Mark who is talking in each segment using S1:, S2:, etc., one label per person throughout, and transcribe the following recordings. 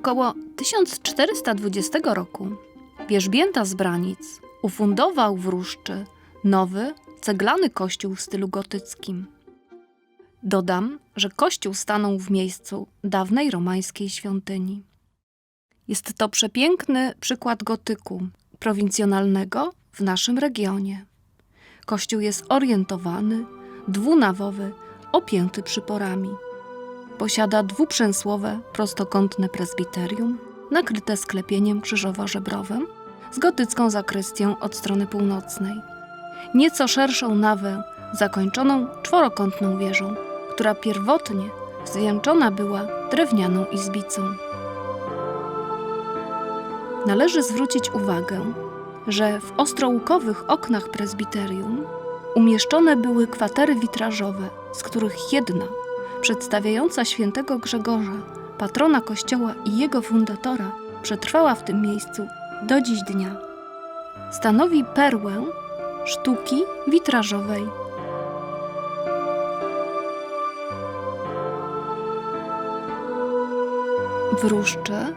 S1: Około 1420 roku wierzbięta z Branic ufundował w Ruszczy nowy, ceglany kościół w stylu gotyckim. Dodam, że kościół stanął w miejscu dawnej romańskiej świątyni. Jest to przepiękny przykład gotyku prowincjonalnego w naszym regionie. Kościół jest orientowany, dwunawowy, opięty przyporami. Posiada dwuprzęsłowe, prostokątne prezbiterium, nakryte sklepieniem krzyżowo-żebrowym, z gotycką zakrystią od strony północnej. Nieco szerszą nawę, zakończoną czworokątną wieżą, która pierwotnie zwieńczona była drewnianą izbicą. Należy zwrócić uwagę, że w ostrołukowych oknach prezbiterium umieszczone były kwatery witrażowe, z których jedna, przedstawiająca świętego Grzegorza, patrona kościoła i jego fundatora, przetrwała w tym miejscu do dziś dnia. Stanowi perłę sztuki witrażowej. W Ruszczy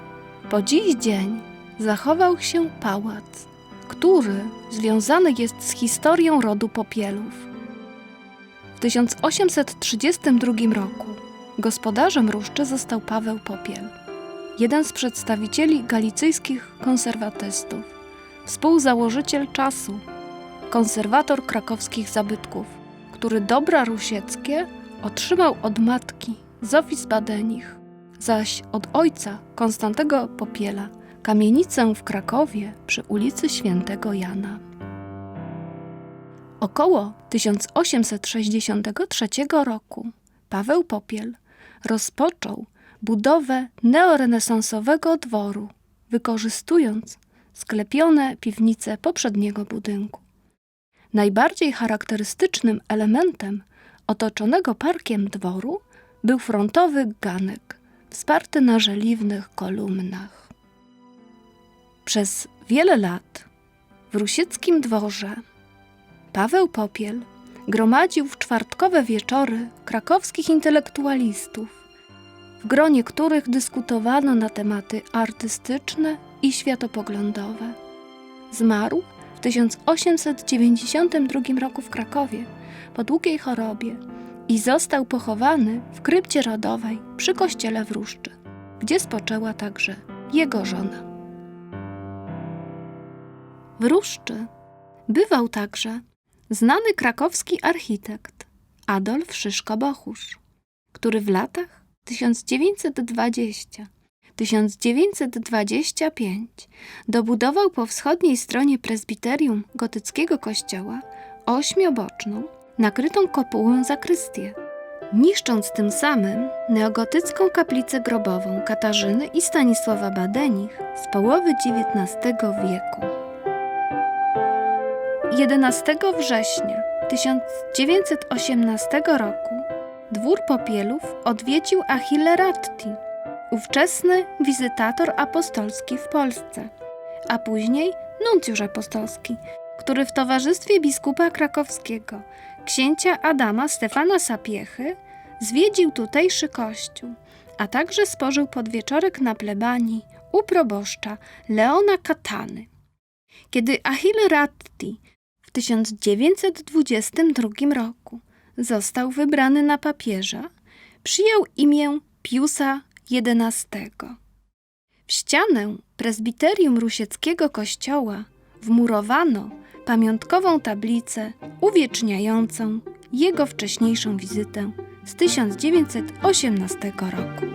S1: po dziś dzień zachował się pałac, który związany jest z historią rodu Popielów. W 1832 roku gospodarzem Ruszczy został Paweł Popiel, jeden z przedstawicieli galicyjskich konserwatystów, współzałożyciel czasu, konserwator krakowskich zabytków, który dobra rusieckie otrzymał od matki Zofii z Badenich, zaś od ojca Konstantego Popiela kamienicę w Krakowie przy ulicy Świętego Jana. Około 1863 roku Paweł Popiel rozpoczął budowę neorenesansowego dworu, wykorzystując sklepione piwnice poprzedniego budynku. Najbardziej charakterystycznym elementem otoczonego parkiem dworu był frontowy ganek, wsparty na żeliwnych kolumnach. Przez wiele lat w rusieckim dworze Paweł Popiel gromadził w czwartkowe wieczory krakowskich intelektualistów, w gronie których dyskutowano na tematy artystyczne i światopoglądowe. Zmarł w 1892 roku w Krakowie po długiej chorobie i został pochowany w krypcie rodowej przy kościele w gdzie spoczęła także jego żona. W bywał także znany krakowski architekt Adolf Szyszko-Bochusz, który w latach 1920-1925 dobudował po wschodniej stronie prezbiterium gotyckiego kościoła ośmioboczną, nakrytą kopułą zakrystię, niszcząc tym samym neogotycką kaplicę grobową Katarzyny i Stanisława Badenich z połowy XIX wieku. 11 września 1918 roku dwór Popielów odwiedził Achille Ratti, ówczesny wizytator apostolski w Polsce, a później nuncjusz apostolski, który w towarzystwie biskupa krakowskiego, księcia Adama Stefana Sapiechy, zwiedził tutejszy kościół, a także spożył podwieczorek na plebanii u proboszcza Leona Katany. Kiedy Achille Ratti 1922 roku został wybrany na papieża, przyjął imię Piusa XI. W ścianę prezbiterium rusieckiego kościoła wmurowano pamiątkową tablicę uwieczniającą jego wcześniejszą wizytę z 1918 roku.